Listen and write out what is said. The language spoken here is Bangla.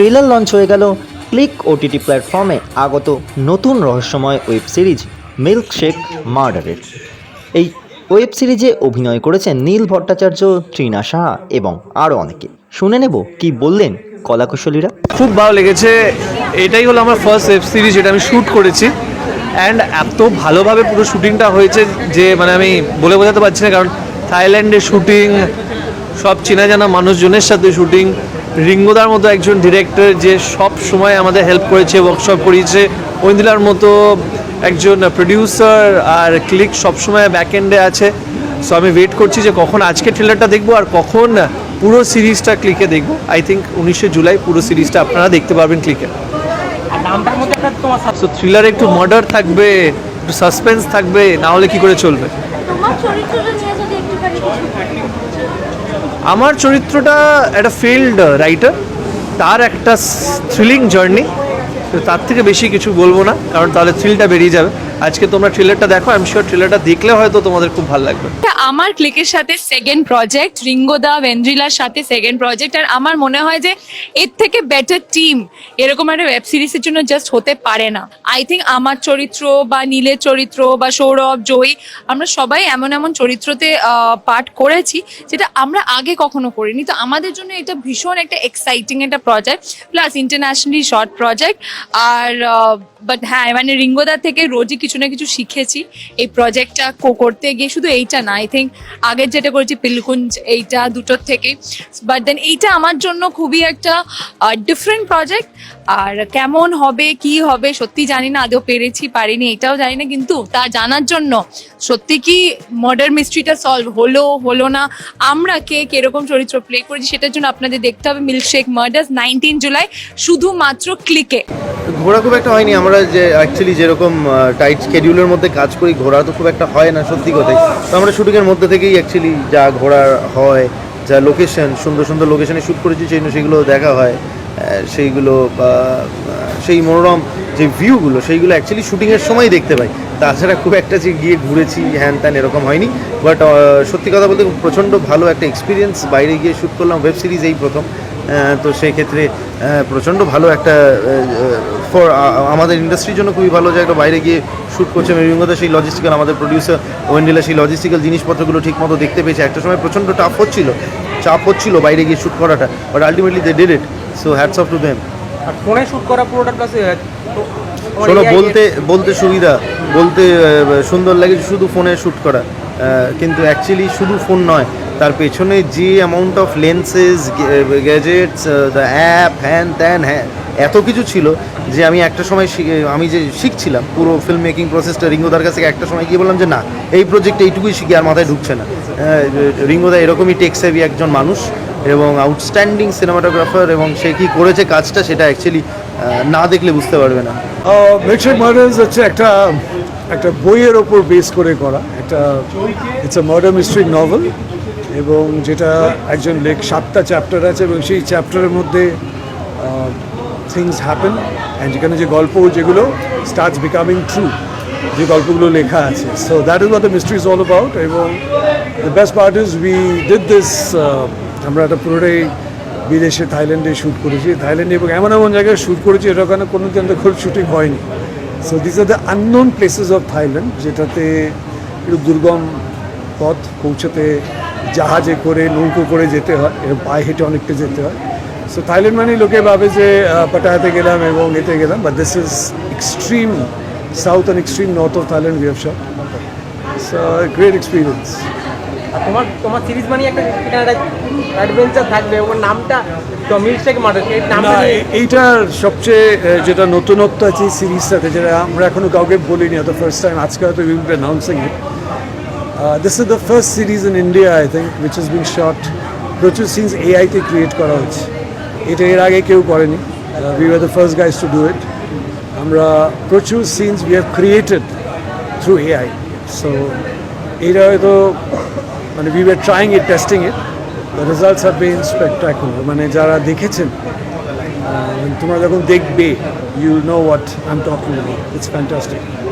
ট্রেলার লঞ্চ হয়ে গেল ক্লিক ওটিটি প্ল্যাটফর্মে আগত নতুন রহস্যময় ওয়েব সিরিজ মিল্ক শেক মার্ডারের। এই ওয়েব সিরিজে অভিনয় করেছেন নীল ভট্টাচার্য ট্রিনা সাহা এবং আরও অনেকে। শুনে নেব কি বললেন কলাকুশলীরা। খুব ভালো লেগেছে। এটাই হলো আমার ফার্স্ট ওয়েব সিরিজ যেটা আমি শ্যুট করেছি। অ্যান্ড এত ভালোভাবে পুরো শ্যুটিংটা হয়েছে যে মানে আমি বলে বোঝাতে পারছি না, কারণ থাইল্যান্ডে শ্যুটিং সব চেনা জানা মানুষজনের সাথে শুটিং রিঙ্গোদার মতো একজন ডিরেক্টর যে সব সময় আমাদের হেল্প করেছে ওয়ার্কশপ করিয়েছে। ঐন্দিলার মতো একজন প্রডিউসার আর ক্লিক সবসময় ব্যাক এন্ডে আছে। সো আমি ওয়েট করছি যে কখন আজকে ট্রেলারটা দেখব আর কখন পুরো সিরিজটা ক্লিকে দেখব। আই থিঙ্ক উনিশে জুলাই পুরো সিরিজটা আপনারা দেখতে পারবেন ক্লিকে আর নামটার মধ্যে একটা তোমার সো থ্রিলারে একটু মার্ডার থাকবে একটু সাসপেন্স থাকবে না হলে কি করে চলবে? আমার চরিত্রটা একটা ফিল্ড রাইটার তার একটা থ্রিলিং জার্নি তো তার থেকে বেশি কিছু বলব না, কারণ তাহলে থ্রিলটা বেরিয়ে যাবে। আজকে তোমরা ট্রেলারটা দেখো আমি শিওর ট্রেলারটা দেখলে হয়তো তোমাদের খুব ভালো লাগবে। আমার ক্লিকের সাথে সেকেন্ড প্রজেক্ট রিঙ্গোদা ভেন্দ্রিলার সাথে সেকেন্ড প্রজেক্ট আর আমার মনে হয় যে এর থেকে বেটার টিম এরকম একটা ওয়েব সিরিজের জন্য জাস্ট হতে পারে না। আই থিঙ্ক আমার চরিত্র বা নীলের চরিত্র বা সৌরভ, জয়ী, আমরা সবাই এমন এমন চরিত্রতে পাঠ করেছি যেটা আমরা আগে কখনো করিনি। তো আমাদের জন্য এটা ভীষণ একটা এক্সাইটিং একটা project plus internationally short project R but হ্যাঁ মানে রিঙ্গোদা থেকে রোজই কিছু না কিছু শিখেছি। এই প্রজেক্টটা করতে গিয়ে শুধু এইটা না আই থিঙ্ক আগের যেটা করেছি, পিলকুঞ্জ, এইটা দুটোর থেকে। বাট দেন এইটা আমার জন্য খুবই একটা ডিফারেন্ট প্রজেক্ট আর কেমন হবে, কি হবে, সত্যি জানি না, আদৌ পেরেছি, পারিনি, এটাও জানি না। কিন্তু তা জানার জন্য সত্যি কি মার্ডার মিস্ট্রিটা সলভ হলো হলো না, আমরা কে কীরকম চরিত্র প্লে করেছি, সেটার জন্য আপনাদের দেখতে হবে। মিল্কশেক মার্ডার্স নাইনটিন জুলাই শুধুমাত্র ক্লিকে ঘোরা খুব একটা হয়নি। আমরা যে অ্যাকচুয়ালি যেরকম টাইট স্কেডিউলের মধ্যে কাজ করি, ঘোরা তো খুব একটা হয় না, সত্যি কথাই। তো আমরা শুটিংয়ের মধ্যে থেকেই অ্যাকচুয়ালি যা ঘোরা হয়, যা লোকেশন সুন্দর সুন্দর লোকেশনে শ্যুট করেছি, সেই সেগুলো দেখা হয়। সেইগুলো সেই মনোরম যে ভিউগুলো সেইগুলো অ্যাকচুয়ালি শুটিংয়ের সময় দেখতে পাই। তাছাড়া খুব একটা যে গিয়ে ঘুরেছি, হ্যান ত্যান এরকম হয়নি। বাট সত্যি কথা বলতে প্রচণ্ড ভালো একটা এক্সপিরিয়েন্স বাইরে গিয়ে শ্যুট করলাম ওয়েব সিরিজ এই প্রথম। তো সেই ক্ষেত্রে প্রচণ্ড ভালো একটা ফর আমাদের ইন্ডাস্ট্রির জন্য খুবই ভালো যে একটা বাইরে গিয়ে শ্যুট করছে মেরিঙ্গদা সেই লজিস্টিক্যাল আমাদের প্রডিউসার ওয়েন্ডিলা সেই লজিস্টিক্যাল জিনিসপত্রগুলো ঠিকমতো দেখতে পেয়েছে। একটা সময় প্রচণ্ড টাফ হচ্ছিল চাপ হচ্ছিল বাইরে গিয়ে শ্যুট করাটা but ultimately they did it so hats off to them আর ফোনে শুট করা পুরোটা প্লাস শোনো বলতে বলতে সুবিধা বলতে সুন্দর লাগে শুধু ফোনে শ্যুট করা কিন্তু অ্যাকচুয়ালি শুধু ফোন নয় তার পেছনে যে amount of lenses gadgets the app হ্যান ত্যান হ্যাঁ এত কিছু ছিল যে আমি একটা সময় শি- আমি যে শিখছিলাম পুরো ফিল্ম মেকিং প্রসেসটা রিঙ্গোদার কাছে একটা সময় গিয়ে বললাম যে না, এই প্রজেক্ট এইটুকুই শিখি, আর মাথায় ঢুকছে না। রিঙ্গোদা এরকমই টেক সেভি একজন মানুষ এবং আউটস্ট্যান্ডিং সিনেমাটোগ্রাফার এবং সে কী করেছে কাজটা সেটা অ্যাকচুয়ালি না দেখলে বুঝতে পারবে না। মিল্কশেক মার্ডার্স হচ্ছে একটা একটা বইয়ের ওপর বেস করে করা। একটা it's a murder mystery novel এবং যেটা একজন লেখ, সাতটা চ্যাপ্টার আছে এবং সেই চ্যাপ্টারের মধ্যে থিংস হ্যাপেন অ্যান্ড যেখানে যে গল্প যেগুলো স্টার্টস বিকামিং ট্রু যে গল্পগুলো লেখা আছে। So that is what the mystery is all about এবং the best part is we did this আমরা একটা পুরোটাই বিদেশে, থাইল্যান্ডে শ্যুট করেছি। থাইল্যান্ডে এবং এমন এমন জায়গায় শ্যুট করেছি এটা ওখানে কোনো দিন খুব শ্যুটিং হয়নি। So this are the unknown places of Thailand যেটাতে একটু দুর্গম পথ পৌঁছতে জাহাজে করে নৌকো করে যেতে হয় পায়ে হেঁটে অনেকটা যেতে হয়। সো থাইল্যান্ড মানে লোকে ভাবে যে পাটায়াতে গেলাম এবং এতে গেলাম but this is extreme south and extreme north of Thailand we have shot so great experience তোমার তোমার সিরিজ মানে একটা অ্যাডভেঞ্চার থাকবে ওর নামটা এইটার সবচেয়ে যেটা নতুনত্ব আছে এই সিরিজটাতে যেটা আমরা এখনও কাউকে বলিনি হয়তো ফার্স্ট টাইম আজকে হয়তো will be announcing it this is the first series in India I think which is been shot প্রচুর সিনস এআইতে ক্রিয়েট করা হচ্ছে এটা এর আগে কেউ করেনি we are the first guys to do it আমরা প্রচুর scenes we have created through AI so এইটা হয়তো মানে we are trying it testing it the results have been spectacular মানে যারা দেখেছেন তোমরা যখন দেখবে you know what I am talking it's fantastic